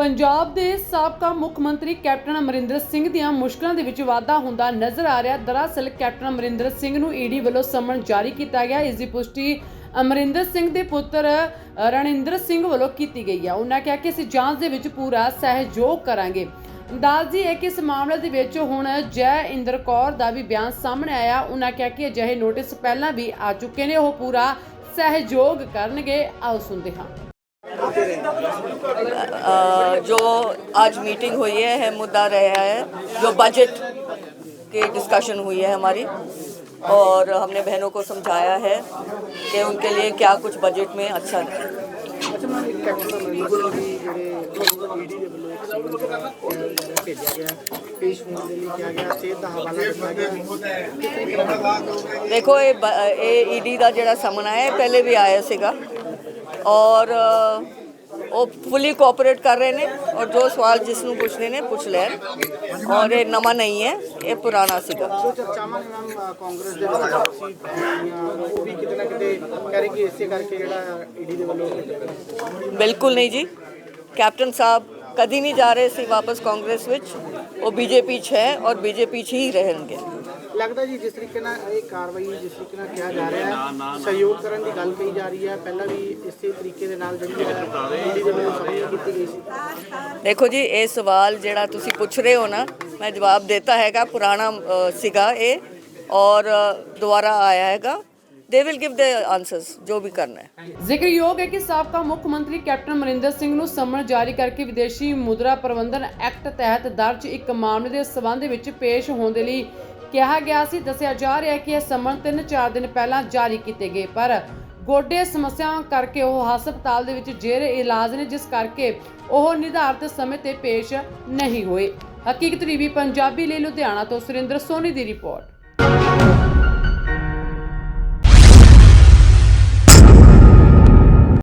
ਪੰਜਾਬ ਦੇ ਸਾਬਕਾ ਮੁੱਖ ਮੰਤਰੀ ਕੈਪਟਨ ਅਮਰਿੰਦਰ ਸਿੰਘ ਦੀਆਂ ਮੁਸ਼ਕਲਾਂ ਦੇ ਵਿੱਚ ਵਾਧਾ ਹੁੰਦਾ ਨਜ਼ਰ ਆ ਰਿਹਾ। ਦਰਅਸਲ ਕੈਪਟਨ ਅਮਰਿੰਦਰ ਸਿੰਘ ਨੂੰ ਈਡੀ ਵੱਲੋਂ ਸਮਨ ਜਾਰੀ ਕੀਤਾ ਗਿਆ। ਇਸ ਦੀ ਪੁਸ਼ਟੀ ਅਮਰਿੰਦਰ ਸਿੰਘ ਦੇ ਪੁੱਤਰ ਰਣਿੰਦਰ ਸਿੰਘ ਵੱਲੋਂ ਕੀਤੀ ਗਈ ਹੈ ਉਹਨਾਂ ਕਿਹਾ ਕਿ ਅਸੀਂ ਜਾਂਚ ਦੇ ਵਿੱਚ ਪੂਰਾ ਸਹਿਯੋਗ ਕਰਾਂਗੇ। ਦੱਸਦੀ ਹੈ ਕਿ ਇਸ ਮਾਮਲੇ ਦੇ ਵਿੱਚ ਹੁਣ ਜੈ ਇੰਦਰ ਕੌਰ ਦਾ ਵੀ ਬਿਆਨ ਸਾਹਮਣੇ ਆਇਆ। ਉਹਨਾਂ ਕਿਹਾ ਕਿ ਅਜਿਹੇ ਨੋਟਿਸ ਪਹਿਲਾਂ ਵੀ ਆ ਚੁੱਕੇ ਨੇ। ਉਹ ਪੂਰਾ ਸਹਿਯੋਗ ਕਰਨਗੇ। ਆਓ ਸੁਣਦੇ ਹਾਂ। जो आज मीटिंग हुई है, है मुद्दा रहा है जो बजट की डिस्कशन हुई है हमारी और हमने बहनों को समझाया है कि उनके लिए क्या कुछ बजट में अच्छा रहे ਅੱਛਾ ਮੈਂ ਇੱਕ ਕੈਪਟਨ ਅਮਰਿੰਦਰ ਦੀ ਜਿਹੜੇ ਈਡੀ ਦੇ ਵੱਲੋਂ ਇੱਕ ਸਮਨ ਜਿਹੜਾ ਜਿਹੜਾ ਭੇਜਿਆ ਗਿਆ ਪੇਸ਼ ਹੋਣ ਦੇ ਲਈ ਕਿਹਾ ਗਿਆ ਸਿਹਤ ਦਾ ਹਵਾਲਾ ਦਿੱਤਾ ਗਿਆ ਕਿਸ ਤਰੀਕੇ ਨਾਲ ਦੇਖੋ ਇਹ ਬ- ਇਹ ਈਡੀ ਦਾ ਜਿਹੜਾ ਸਮਨ ਆਇਆ ਇਹ ਪਹਿਲੇ ਵੀ ਆਇਆ ਸੀਗਾ ਔਰ ਅ, ਉਹ ਫੁੱਲੀ ਕੋਆਪਰੇਟ ਕਰ ਰਹੇ ਨੇ ਔਰ ਜੋ ਸਵਾਲ ਜਿਸ ਨੂੰ ਪੁੱਛਣੇ ਨੇ ਪੁੱਛ ਲੈਣ। ਔਰ ਇਹ ਨਵਾਂ ਨਹੀਂ ਹੈ ਇਹ ਪੁਰਾਣਾ ਸੀਗਾ। ਜੋ ਚਰਚਾਵਾਂ ਨੇ ਮੈਮ ਕਾਂਗਰਸ ਦੇ ਵਿੱਚ ਆਪਸੀ ਹੋਈਆਂ, ਉਹ ਵੀ ਕਿਤੇ ਨਾ ਕਿਤੇ ਕਹਿ ਰਹੇ ਕਿ ਇਸੇ ਕਰਕੇ ਜਿਹੜਾ ਈਡੀ ਦੇ ਵੱਲੋਂ ਭੇਜਿਆ ਗਿਆ ਬਿਲਕੁਲ ਨਹੀਂ ਜੀ। ਕੈਪਟਨ ਸਾਹਿਬ ਕਦੀ ਨਹੀਂ ਜਾ ਰਹੇ ਸੀ ਵਾਪਸ ਕਾਂਗਰਸ ਵਿੱਚ। ਉਹ ਬੀਜੇਪੀ 'ਚ ਹੈ ਔਰ ਬੀਜੇਪੀ 'ਚ ਹੀ ਰਹਿਣਗੇ। ਲੱਗਦਾ ਜੀ ਜਿਸ ਤਰੀਕੇ ਨਾਲ ਇਹ ਕਾਰਵਾਈ ਜਿਸ ਤਰੀਕੇ ਨਾਲ ਕਿਹਾ ਜਾ ਰਿਹਾ ਹੈ ਸਹਿਯੋਗ ਕਰਨ ਦੀ ਗੱਲ ਕਹੀ ਜਾ ਰਹੀ ਹੈ। ਪਹਿਲਾਂ ਵੀ ਇਸੇ ਤਰੀਕੇ ਦੇ ਨਾਲ ਜਿਹੜੀ ਹੈ ਈਡੀ ਦੇ ਵੱਲੋਂ ਸਮਨ ਕੀਤੀ ਗਈ ਸੀ। ਦੇਖੋ ਜੀ ਇਹ ਸਵਾਲ ਜਿਹੜਾ ਤੁਸੀਂ ਪੁੱਛ ਰਹੇ ਹੋ ਨਾ ਮੈਂ ਜਵਾਬ ਦਿੱਤਾ ਹੈਗਾ ਪੁਰਾਣਾ ਸੀਗਾ ਇਹ ਔਰ ਦੁਬਾਰਾ ਆਇਆ ਹੈਗਾ। ਦੇ ਵਿਲ ਗਿਵ ਦੇ ਆਨਸਰਸ ਜੋ ਵੀ ਕਰਨਾ ਹੈ। ਜ਼ਿਕਰਯੋਗ ਹੈ ਕਿ ਸਾਬਕਾ ਮੁੱਖ ਮੰਤਰੀ ਕੈਪਟਨ ਅਮਰਿੰਦਰ ਸਿੰਘ ਨੂੰ ਸਮਨ ਜਾਰੀ ਕਰਕੇ ਵਿਦੇਸ਼ੀ ਮੁਦਰਾ ਪ੍ਰਬੰਧਨ ਐਕਟ ਤਹਿਤ ਦਰਜ ਇੱਕ ਮਾਮਲੇ ਦੇ ਸਬੰਧ ਵਿੱਚ ਪੇਸ਼ ਹੋਣ ਦੇ ਲਈ ਕਿਹਾ ਗਿਆ ਸੀ, ਦੱਸਿਆ ਜਾ ਰਿਹਾ ਹੈ ਕਿ ਇਹ ਸਮਨ 3-4 ਦਿਨ ਪਹਿਲਾਂ ਜਾਰੀ ਕੀਤੇ ਗਏ, ਪਰ ਗੋਡੇ ਸਮੱਸਿਆਵਾਂ ਕਰਕੇ ਉਹ ਹਸਪਤਾਲ ਦੇ ਵਿੱਚ ਜੇਰੇ ਇਲਾਜ ਨੇ, ਜਿਸ ਕਰਕੇ ਉਹ ਨਿਰਧਾਰਤ ਸਮੇਂ ਤੇ ਪੇਸ਼ ਨਹੀਂ ਹੋਏ। ਹਕੀਕਤ ਟੀਵੀ ਪੰਜਾਬੀ ਲਈ ਲੁਧਿਆਣਾ ਤੋਂ ਸੁਰਿੰਦਰ ਸੋਨੀ ਦੀ ਰਿਪੋਰਟ।